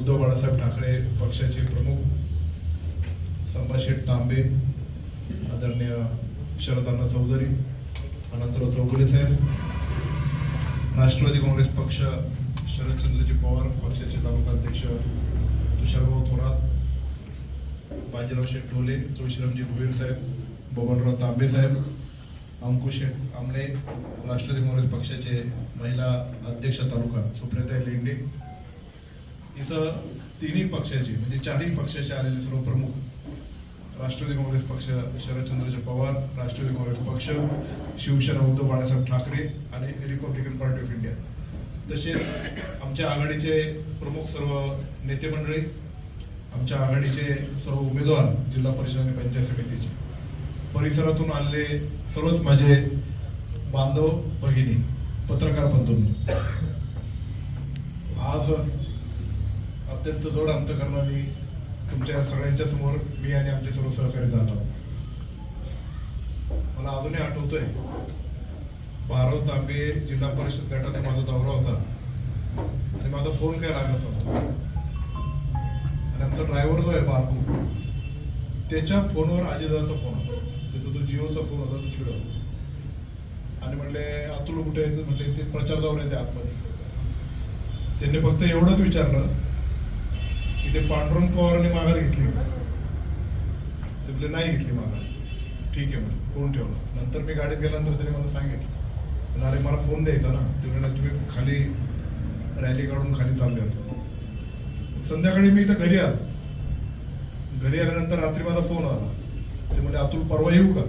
उद्धव बाळासाहेब ठाकरे पक्षाचे प्रमुख संभाषेठ तांबे आदरणीय शरदाना चौधरी अनंतराव चौगुले साहेब राष्ट्रवादी काँग्रेस पक्ष शरदचंद्रजी पवार पक्षाचे तालुका अध्यक्ष तुषारभाऊ थोरात बाजीराव शेठ ढोले तुळशीरामजी भुईर साहेब बबनराव तांबे साहेब अंकुश शेठ राष्ट्रवादी काँग्रेस पक्षाचे महिला अध्यक्ष तालुका सुप्रियाताई लेंडे इथं तिन्ही पक्षाचे म्हणजे चारही पक्षाचे आलेले सर्व प्रमुख राष्ट्रवादी काँग्रेस पक्ष शरदचंद्रजी पवार राष्ट्रवादी काँग्रेस पक्ष शिवसेना उद्धव बाळासाहेब ठाकरे आणि रिपब्लिकन पार्टी ऑफ इंडिया. तसेच आमच्या आघाडीचे प्रमुख सर्व नेते मंडळी आमच्या आघाडीचे सर्व उमेदवार जिल्हा परिषद आणि पंचायत समितीचे. परिसरातून आलेले सर्वच माझे बांधव भगिनी पत्रकार बंधूंनी आज अत्यंत जोड अंतकरणाने तुमच्या सगळ्यांच्या समोर मी आणि आमचे सर्व सहकारी झालो मला अजूनही आठवतोय बारव तांबे जिल्हा परिषद गटाचा माझा दौरा होता. आणि माझा फोन काय लागत होता आणि आमचा ड्रायव्हर जो आहे बारकू त्याच्या फोनवर अजितदाचा फोन होता. त्याचा तो जिओचा फोन होता तो चिडव आणि म्हणले अतुल कुठे आहे? म्हणले ते प्रचार दौरे ते आतमध्ये. त्यांनी फक्त एवढंच विचारलं की ते पांडुरंग पवारांनी माघार घेतली. ते म्हणले नाही घेतली माघार. ठीक आहे म्हणजे फोन ठेवला. नंतर मी गाडीत गेल्यानंतर त्याने मला सांगितलं. अरे मला फोन द्यायचा ना. ते म्हणले तुम्ही खाली रॅली काढून खाली चालले होते. संध्याकाळी मी इथं घरी आलो. घरी आल्यानंतर रात्री माझा फोन आला. ते म्हणजे अतुल परवा येऊ का?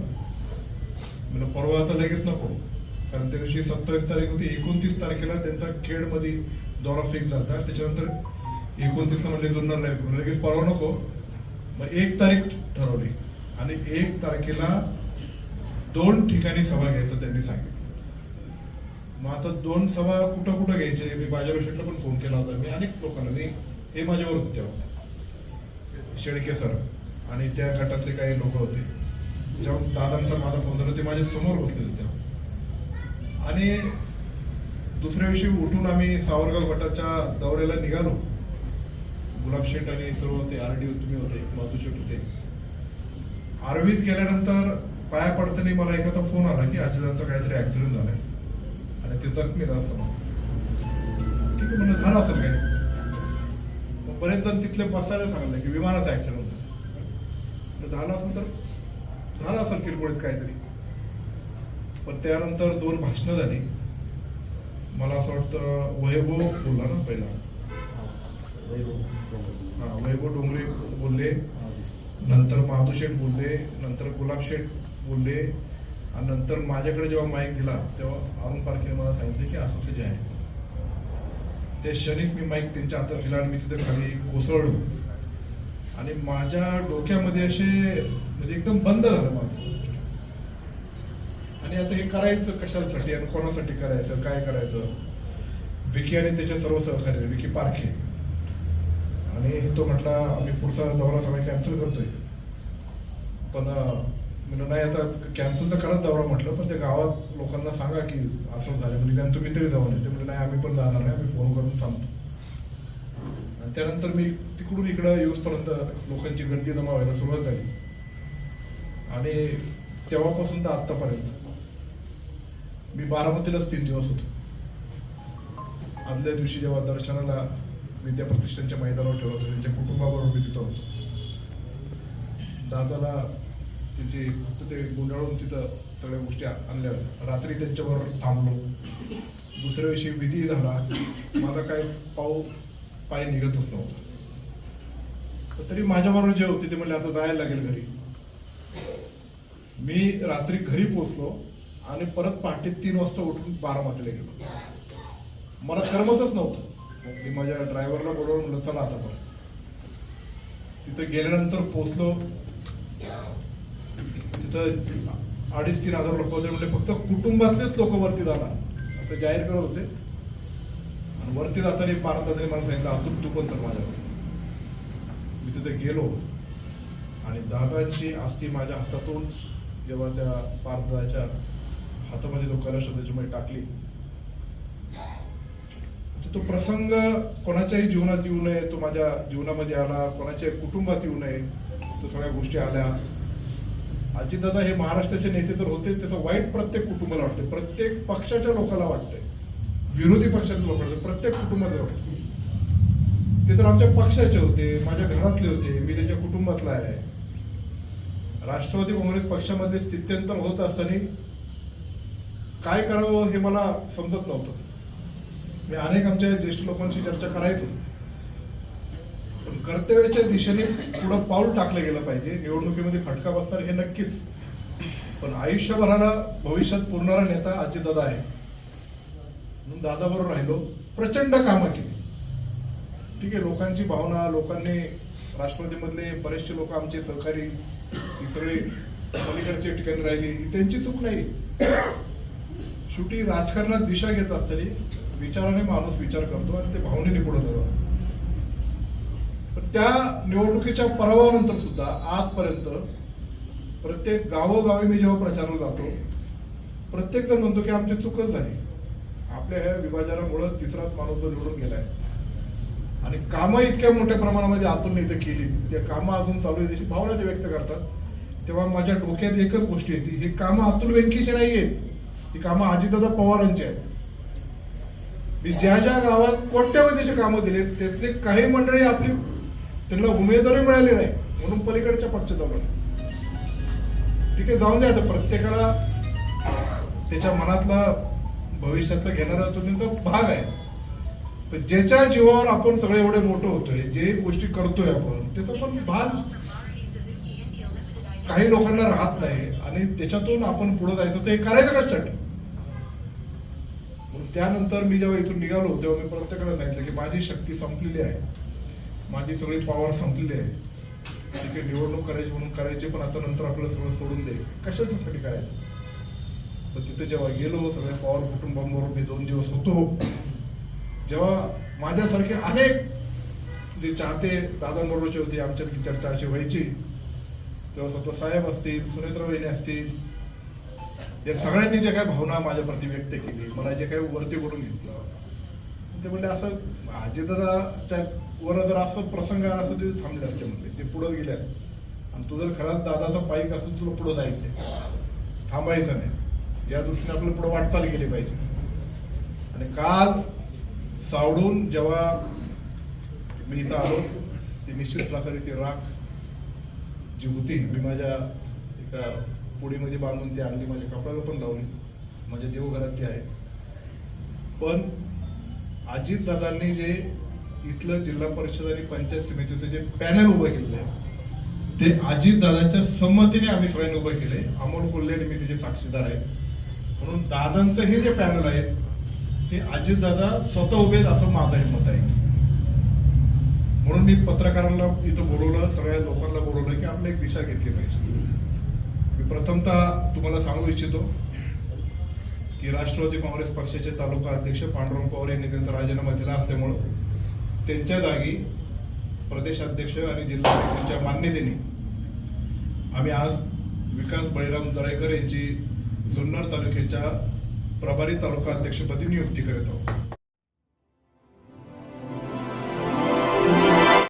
म्हणजे परवा आता लगेच नको. कारण त्या दिवशी सत्तावीस तारीख होती. एकोणतीस तारखेला त्यांचा खेडमध्ये दौरा फिक्स झाला त्याच्यानंतर एकोणतीसला म्हणजे जुन्नर नाही. लगेच परवा नको. मग एक तारीख ठरवली. आणि एक तारखेला दोन ठिकाणी सभा घ्यायचं त्यांनी सांगितलं. मग आता दोन सभा कुठं कुठं घ्यायचे? मी माझ्या शेटला पण फोन केला होता. मी अनेक लोकांना मी हे माझ्यावर होते तेव्हा. शेळके सर आणि त्या गटातले काही लोक होते. जेव्हा दादांचा माझा फोन झाला ते माझ्यासमोर बसलेले तेव्हा. आणि दुसऱ्या दिवशी उठून आम्ही सावरगाव गटाच्या दौऱ्याला निघालो. गुलाब शेठ आणि सर्व होते आर डी तुम्ही होते माधू शेठ होते. आरवीत गेल्यानंतर पाया पडताना मला एकाचा फोन आला की आजीदांचा काहीतरी ऍक्सिडेंट झालाय. आणि ते जखमी असं ठीक आहे म्हणलं झालं असेल काय मग बरेच जण तिथले बसायला सांगितलं की विमानाचा ऍक्सिडेंट झाला. झालं असेल तर? झालं असेल किरकोळीत काहीतरी. पण त्यानंतर दोन भाषणं झाली. मला असं वाटतं वैभव बोलला ना पहिला. हा वैभव डोंगरे बोलले. नंतर माधू शेठ बोलले नंतर गुलाब शेठ बोलले आणि नंतर माझ्याकडे जेव्हा माईक दिला तेव्हा अरुण पारखेने मला सांगितलं की असं असं जे आहे. त्या क्षणीच मी माईक त्यांच्या हातात दिला आणि मी तिथे खाली कोसळलो. आणि माझ्या डोक्यामध्ये असे म्हणजे एकदम बंद झालं माझं. आणि आता हे करायचं कशासाठी आणि कोणासाठी करायचं काय करायचं? विकी आणि त्याचे सर्व सहकारी विकी पारखे. आणि तो म्हटला आम्ही पुढचा दौरा सगळा कॅन्सल करतोय. पण अं, म्हणलं नाही आता कॅन्सल तर करत दौरा म्हटलं पण त्या गावात लोकांना सांगा की असं झालं म्हणजे कारण तुम्ही तरी जाऊ नये ते म्हणजे नाही आम्ही पण जाणार नाही आम्ही फोन करून सांगतो. आणि त्यानंतर मी तिकडून इकडं येऊसपर्यंत लोकांची गर्दी जमा व्हायला सुरुवात झाली. आणि तेव्हापासून तर आत्तापर्यंत. मी बारामतीलाच तीन दिवस होतो. आदल्या दिवशी जेव्हा दर्शनाला विद्या प्रतिष्ठानच्या मैदानावर ठेवलं होतं. त्यांच्या कुटुंबाबरोबर मी तिथं होतो. दादाला तिची फक्त ते गुंडाळून तिथं सगळ्या गोष्टी आणल्या. रात्री त्यांच्याबरोबर थांबलो. दुसऱ्या दिवशी विधी झाला. माझा काय पाऊ पाय निघतच नव्हता. तरी माझ्याबरोबर जे होते ते म्हणले आता जायला लागेल घरी. मी रात्री घरी पोचलो आणि परत पहाटे तीन वाजता उठून बारामतीला गेलो. मला करमतच नव्हतं. मी माझ्या ड्रायव्हरला बोलवून म्हणलं चला आता पण. तिथं गेल्यानंतर पोचलो तिथं अडीच तीन हजार लोक होते म्हणजे फक्त कुटुंबातलेच लोक वरती जाणार. असं जाहीर करत होते. आणि वरती जाताना पारदादाने मला सांगितलं अतुल तू पण तर माझ्याकडे मी तिथे गेलो. आणि दादाची अस्थी माझ्या हातातून जेव्हा त्या पारदाच्या हातामध्ये तो कलश त्याच्यामध्ये टाकली तो प्रसंग कोणाच्याही जीवनात येऊ नये तो माझ्या जीवनामध्ये आला कोणाच्याही कुटुंबात येऊ नये तो सगळ्या गोष्टी आल्या. अजितदादा हे महाराष्ट्राचे नेते तर होतेच त्याचं वाईट प्रत्येक कुटुंबाला वाटते प्रत्येक पक्षाच्या लोकाला वाटतंय. विरोधी पक्षाच्या लोकांना प्रत्येक कुटुंबातले वाटतं ते तर आमच्या पक्षाचे होते माझ्या घरातले होते मी त्यांच्या कुटुंबातला आहे. राष्ट्रवादी काँग्रेस पक्षामध्ये स्थित्यंतर होत असताना काय करावं हे मला समजत नव्हतं. मी अनेक आमच्या ज्येष्ठ लोकांशी चर्चा करायचो. पण कर्तव्याच्या दिशेने पुढं पाऊल टाकलं गेलं पाहिजे. निवडणुकीमध्ये फटका बसणार हे नक्कीच. पण आयुष्यभराला भविष्यात पुरणारा नेता अजितदादा आहे. म्हणून दादाबरोबर राहिलो. प्रचंड कामं केली. ठीक आहे लोकांची भावना लोकांनी राष्ट्रवादीमधले बरेचसे लोक आमचे सहकारी सगळे पलीकडच्या ठिकाणी राहिली. ही त्यांची चूक नाही. शेवटी राजकारणात दिशा घेत असताना विचाराने माणूस विचार करतो आणि ते भावनेने पुढे जात असतो पण त्या निवडणुकीच्या पराभवानंतर सुद्धा आजपर्यंत प्रत्येक गावोगावी मी जेव्हा प्रचाराला जातो प्रत्येक जण म्हणतो की आमची चुकच झाली. आपल्या ह्या विभाजनामुळे तिसराच माणूस जो निवडून गेलाय. आणि कामं इतक्या मोठ्या प्रमाणामध्ये आतून इथे केली. ते कामं अजून चालू आहेत त्याची भावना ते व्यक्त करतात. तेव्हा माझ्या डोक्यात एकच गोष्ट येते हे कामं अतुल व्यंकीची नाही आहेत ही कामं अजितदादा पवारांची आहेत. मी ज्या ज्या गावात कोट्यवधीचे कामं दिले त्यातले काही मंडळी आपली त्यांना उमेदवारी मिळाली नाही म्हणून पलीकडच्या पक्षात ठीक आहे जाऊन द्या आता प्रत्येकाला. त्याच्या मनातला भविष्यातला घेणारा तो त्यांचा भाग आहे. पण ज्याच्या जीवावर आपण सगळे एवढे मोठं होतोय जे गोष्टी करतोय आपण त्याचा पण भाग काही लोकांना राहत नाही. आणि त्याच्यातून आपण पुढे जायचं तर हे करायचं कशासाठी? त्यानंतर मी जेव्हा इथून निघालो तेव्हा मी प्रत्येकाला सांगितलं की माझी शक्ती संपलेली आहे. माझी सगळी पॉवर संपलेली आहे. ठीक आहे निवडणूक करायची म्हणून करायची पण आता नंतर आपल्याला सगळं सोडून दे. कशाच्यासाठी करायचं? पण तिथे जेव्हा गेलो सगळ्या पॉवर कुटुंबांबरोबर मी दोन दिवस होतो. जेव्हा माझ्यासारखे अनेक जे चाहते दादांबरोबरचे होते आमच्यातली चर्चा अशी व्हायची तेव्हा स्वतः साहेब असतील सुनेत्र वहिनी असतील या सगळ्यांनी जे काही भावना माझ्याप्रती व्यक्त केली मला जे काही वरती करून घेतलं ते म्हणले असं अजितदादाच्या वर जर असं प्रसंग आला असं ते थांबले असते म्हणले ते पुढं गेले असते. आणि तू जर खरंच दादाचा पाईक असेल तुला पुढं जायचंय. थांबायचं नाही. या दृष्टीने आपलं पुढं वाटचाल केली पाहिजे. आणि काल सावडून जेव्हा मी इथं आलो ती निश्चित प्रकारे ती राख जी होती मी माझ्या एका पुडीमध्ये बांधून ती आणली माझ्या कपड्याला पण लावली माझ्या म्हणजे देवघरात ती आहे. पण अजित दादांनी जे इथलं जिल्हा परिषद आणि पंचायत समितीचं जे पॅनल उभं केलेलं आहे ते अजित दादाच्या संमतीने आम्ही सगळ्यांनी उभं केले अमोल कोल्हे मी त्याचे साक्षीदार आहे म्हणून दादांचं हे जे पॅनल आहे ते अजित दादा स्वतः उभे असं माझं मत आहे. म्हणून मी पत्रकारांना इथं बोलवलं सगळ्या लोकांना बोलवलं की आपलं एक दिशा घेतली पाहिजे. प्रथमतः तुम्हाला सांगू इच्छितो की राष्ट्रवादी काँग्रेस पक्षाचे तालुका अध्यक्ष पांडुरंग पवार यांनी त्यांचा राजीनामा दिला असल्यामुळं त्यांच्या जागी प्रदेशाध्यक्ष आणि जिल्हाध्यक्षांच्या मान्यतेने आम्ही आज विकास बळीराम तळेकर यांची जुन्नर तालुक्याच्या प्रभारी तालुका अध्यक्षपदी नियुक्ती करत आहोत.